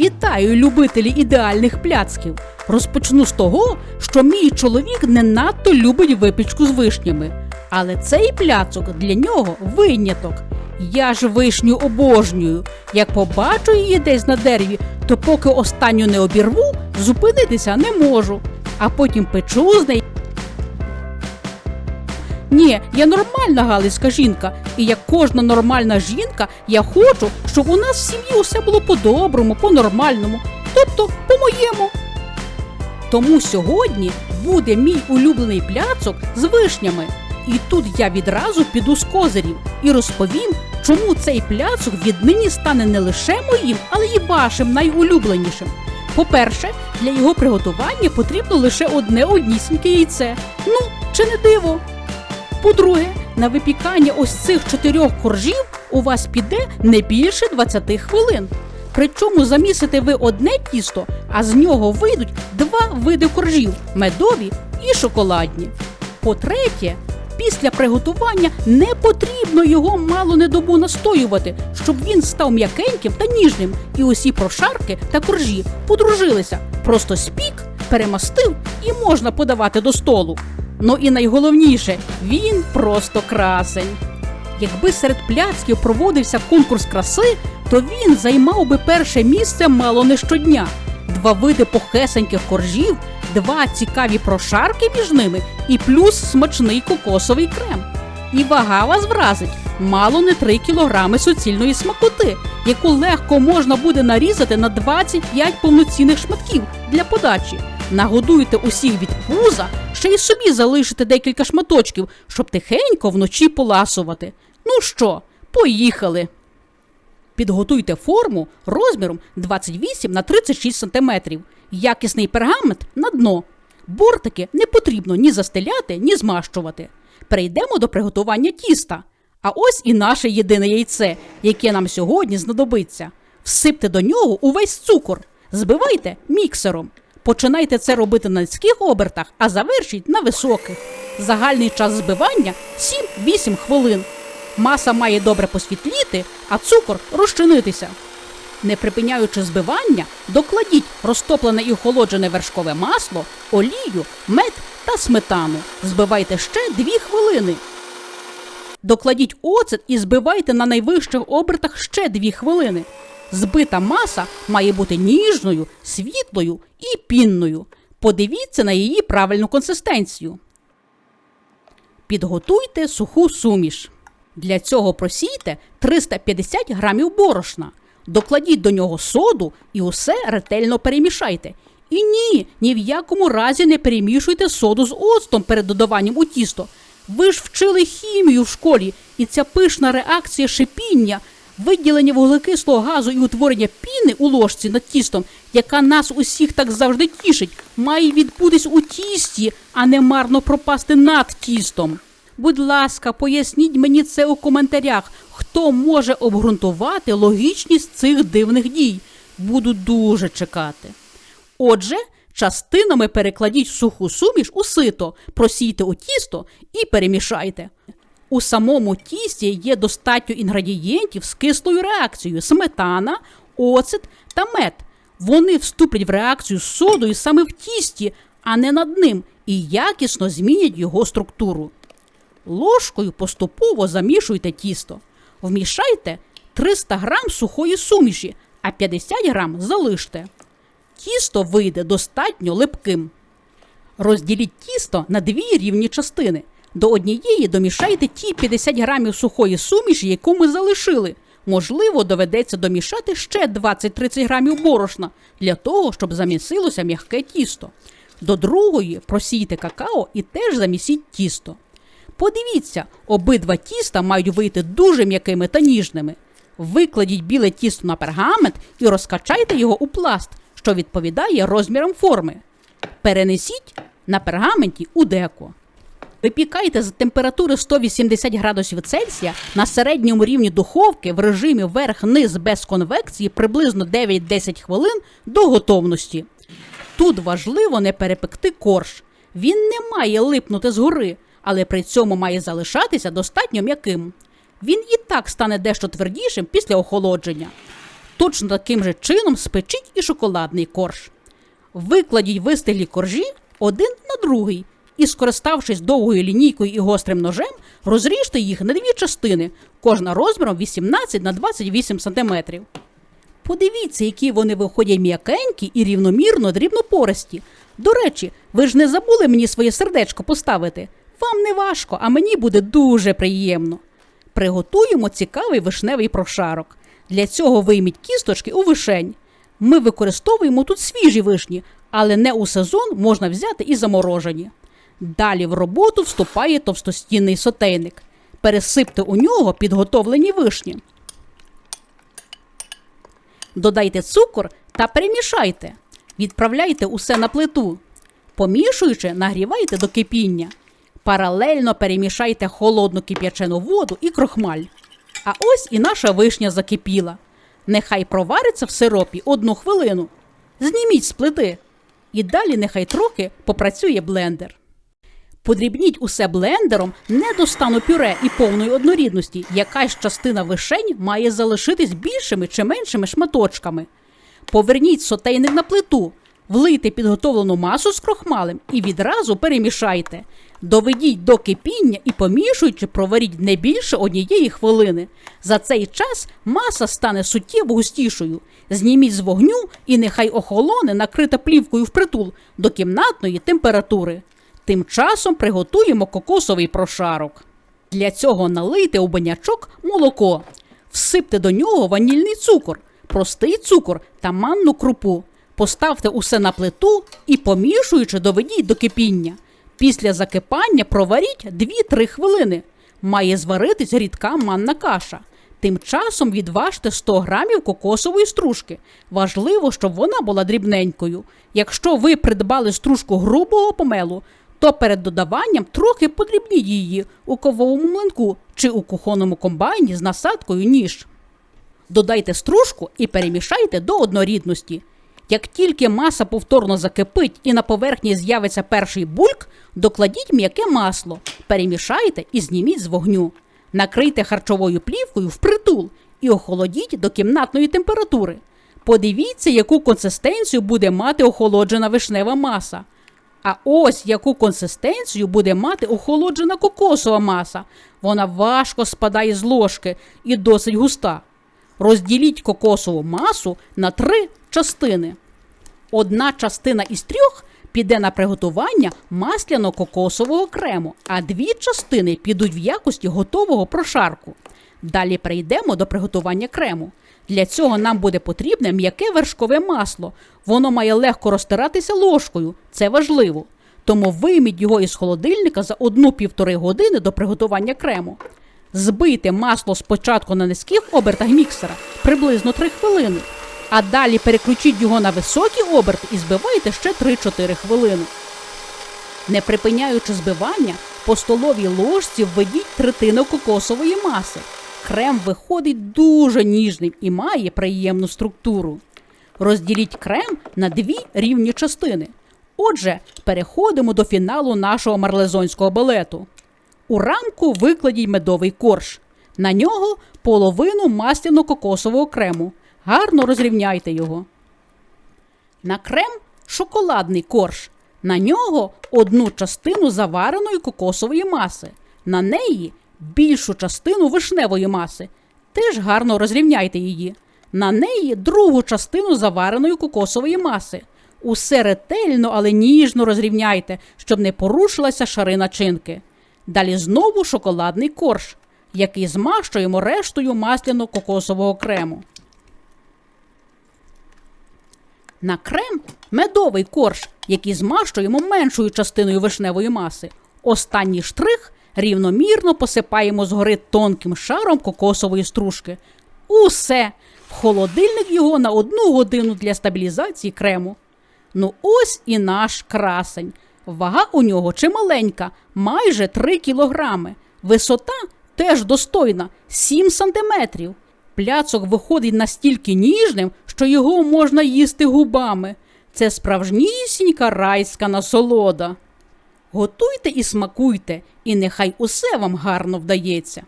Вітаю, любителі ідеальних пляцків. Розпочну з того, що мій чоловік не надто любить випічку з вишнями. Але цей пляцок для нього виняток. Я ж вишню обожнюю. Як побачу її десь на дереві, то поки останню не обірву, зупинитися не можу. А потім печу з неї. Ні, я нормальна галицька жінка, і як кожна нормальна жінка, я хочу, щоб у нас в сім'ї усе було по-доброму, по-нормальному, тобто по-моєму. Тому сьогодні буде мій улюблений пляцок з вишнями. І тут я відразу піду з козирів і розповім, чому цей пляцок віднині стане не лише моїм, але й вашим найулюбленішим. По-перше, для його приготування потрібно лише одне однісіньке яйце. Ну, чи не диво? По-друге, на випікання ось цих чотирьох коржів у вас піде не більше 20 хвилин. Причому замісите ви одне тісто, а з нього вийдуть два види коржів медові і шоколадні. По-третє, після приготування не потрібно його мало не добу настоювати, щоб він став м'якеньким та ніжним, і усі прошарки та коржі подружилися. Просто спік, перемастив і можна подавати до столу. Ну і найголовніше, він просто красень. Якби серед пляцків проводився конкурс краси, то він займав би перше місце мало не щодня. Два види похесеньких коржів, два цікаві прошарки між ними і плюс смачний кокосовий крем. І вага вас вразить мало не 3 кілограми суцільної смакоти, яку легко можна буде нарізати на 25 повноцінних шматків для подачі. Нагодуйте усіх від пуза, ще й собі залишите декілька шматочків, щоб тихенько вночі поласувати. Ну що, поїхали. Підготуйте форму розміром 28 на 36 см. Якісний пергамент на дно. Бортики не потрібно ні застеляти, ні змащувати. Перейдемо до приготування тіста. А ось і наше єдине яйце, яке нам сьогодні знадобиться. Всипте до нього увесь цукор, збивайте міксером. Починайте це робити на низьких обертах, а завершіть на високих. Загальний час збивання 7-8 хвилин. Маса має добре посвітліти, а цукор розчинитися. Не припиняючи збивання, докладіть розтоплене і охолоджене вершкове масло, олію, мед та сметану. Збивайте ще 2 хвилини. Докладіть оцет і збивайте на найвищих обертах ще 2 хвилини. Збита маса має бути ніжною, світлою і пінною. Подивіться на її правильну консистенцію. Підготуйте суху суміш. Для цього просійте 350 грамів борошна. Докладіть до нього соду і усе ретельно перемішайте. І ні, ні в якому разі не перемішуйте соду з оцтом перед додаванням у тісто. Ви ж вчили хімію в школі, і ця пишна реакція шипіння, виділення вуглекислого газу і утворення піни у ложці над тістом, яка нас усіх так завжди тішить, має відбутись у тісті, а не марно пропасти над тістом. Будь ласка, поясніть мені це у коментарях, хто може обґрунтувати логічність цих дивних дій. Буду дуже чекати. Отже, частинами перекладіть суху суміш у сито, просійте у тісто і перемішайте. У самому тісті є достатньо інгредієнтів з кислою реакцією: сметана, оцет та мед. Вони вступлять в реакцію з содою саме в тісті, а не над ним, і якісно змінять його структуру. Ложкою поступово замішуйте тісто. Вмішайте 300 грам сухої суміші, а 50 грам залиште. Тісто вийде достатньо липким. Розділіть тісто на дві рівні частини. До однієї домішайте ті 50 грамів сухої суміші, яку ми залишили. Можливо, доведеться домішати ще 20-30 грамів борошна для того, щоб замісилося м'яке тісто. До другої просійте какао і теж замісіть тісто. Подивіться, обидва тіста мають вийти дуже м'якими та ніжними. Викладіть біле тісто на пергамент і розкачайте його у пласт, що відповідає розмірам форми. Перенесіть на пергаменті у деко. Випікайте за температури 180 градусів Цельсія на середньому рівні духовки в режимі верх-низ без конвекції приблизно 9-10 хвилин до готовності. Тут важливо не перепекти корж. Він не має липнути згори, але при цьому має залишатися достатньо м'яким. Він і так стане дещо твердішим після охолодження. точно таким же чином спечіть і шоколадний корж. Викладіть вистиглі коржі один на другий і, скориставшись довгою лінійкою і гострим ножем, розріжте їх на дві частини, кожна розміром 18 на 28 см. Подивіться, які вони виходять м'якенькі і рівномірно дрібнопористі. До речі, ви ж не забули мені своє сердечко поставити. Вам не важко, а мені буде дуже приємно. Приготуємо цікавий вишневий прошарок. Для цього вийміть кісточки у вишень. Ми використовуємо тут свіжі вишні, але не у сезон можна взяти і заморожені. Далі в роботу вступає товстостінний сотейник. Пересипте у нього підготовлені вишні. Додайте цукор та перемішайте. Відправляйте усе на плиту. Помішуючи, нагрівайте до кипіння. Паралельно перемішайте холодну кип'ячену воду і крохмаль. А ось і наша вишня закипіла. Нехай провариться в сиропі одну хвилину. Зніміть з плити. І далі нехай трохи попрацює блендер. Подрібніть усе блендером не до стану пюре і повної однорідності. Якась частина вишень має залишитись більшими чи меншими шматочками. Поверніть сотейник на плиту, влийте підготовлену масу з крохмалем і відразу перемішайте. Доведіть до кипіння і помішуючи, проваріть не більше однієї хвилини. За цей час маса стане суттєво густішою. Зніміть з вогню і нехай охолоне, накрита плівкою впритул до кімнатної температури. Тим часом приготуємо кокосовий прошарок. Для цього налийте у банячок молоко, всипте до нього ванільний цукор, простий цукор та манну крупу. Поставте усе на плиту і, помішуючи, доведіть до кипіння. Після закипання проваріть 2-3 хвилини. Має зваритись рідка манна каша. Тим часом відважте 100 грамів кокосової стружки. Важливо, щоб вона була дрібненькою. Якщо ви придбали стружку грубого помелу, то перед додаванням трохи подрібніть її у кововому млинку чи у кухонному комбайні з насадкою ніж. Додайте стружку і перемішайте до однорідності. Як тільки маса повторно закипить і на поверхні з'явиться перший бульк, докладіть м'яке масло, перемішайте і зніміть з вогню. Накрийте харчовою плівкою впритул і охолодіть до кімнатної температури. Подивіться, яку консистенцію буде мати охолоджена вишнева маса. А ось яку консистенцію буде мати охолоджена кокосова маса. Вона важко спадає з ложки і досить густа. Розділіть кокосову масу на три частини. Одна частина із трьох піде на приготування масляно-кокосового крему, а дві частини підуть в якості готового прошарку. Далі перейдемо до приготування крему. Для цього нам буде потрібне м'яке вершкове масло. Воно має легко розтиратися ложкою, це важливо. Тому вийміть його із холодильника за 1-1,5 години до приготування крему. Збийте масло спочатку на низьких обертах міксера приблизно 3 хвилини, а далі переключіть його на високі оберти і збивайте ще 3-4 хвилини. Не припиняючи збивання, по столовій ложці введіть третину кокосової маси. Крем виходить дуже ніжним і має приємну структуру. Розділіть крем на дві рівні частини. Отже, переходимо до фіналу нашого марлезонського балету. У рамку викладіть медовий корж. На нього половину масляно-кокосового крему. Гарно розрівняйте його. На крем шоколадний корж. На нього одну частину завареної кокосової маси. На неї більшу частину вишневої маси. Теж гарно розрівняйте її. На неї другу частину завареної кокосової маси. Усе ретельно, але ніжно розрівняйте, щоб не порушилася шари начинки. Далі знову шоколадний корж, який змащуємо рештою масляно-кокосового крему. На крем медовий корж, який змащуємо меншою частиною вишневої маси. Останній штрих рівномірно посипаємо згори тонким шаром кокосової стружки. Усе! В холодильник його на одну годину для стабілізації крему. Ну ось і наш красень. Вага у нього чималенька, майже 3 кілограми. Висота теж достойна 7 сантиметрів. Пляцок виходить настільки ніжним, що його можна їсти губами. Це справжнісінька райська насолода. Готуйте і смакуйте, і нехай усе вам гарно вдається.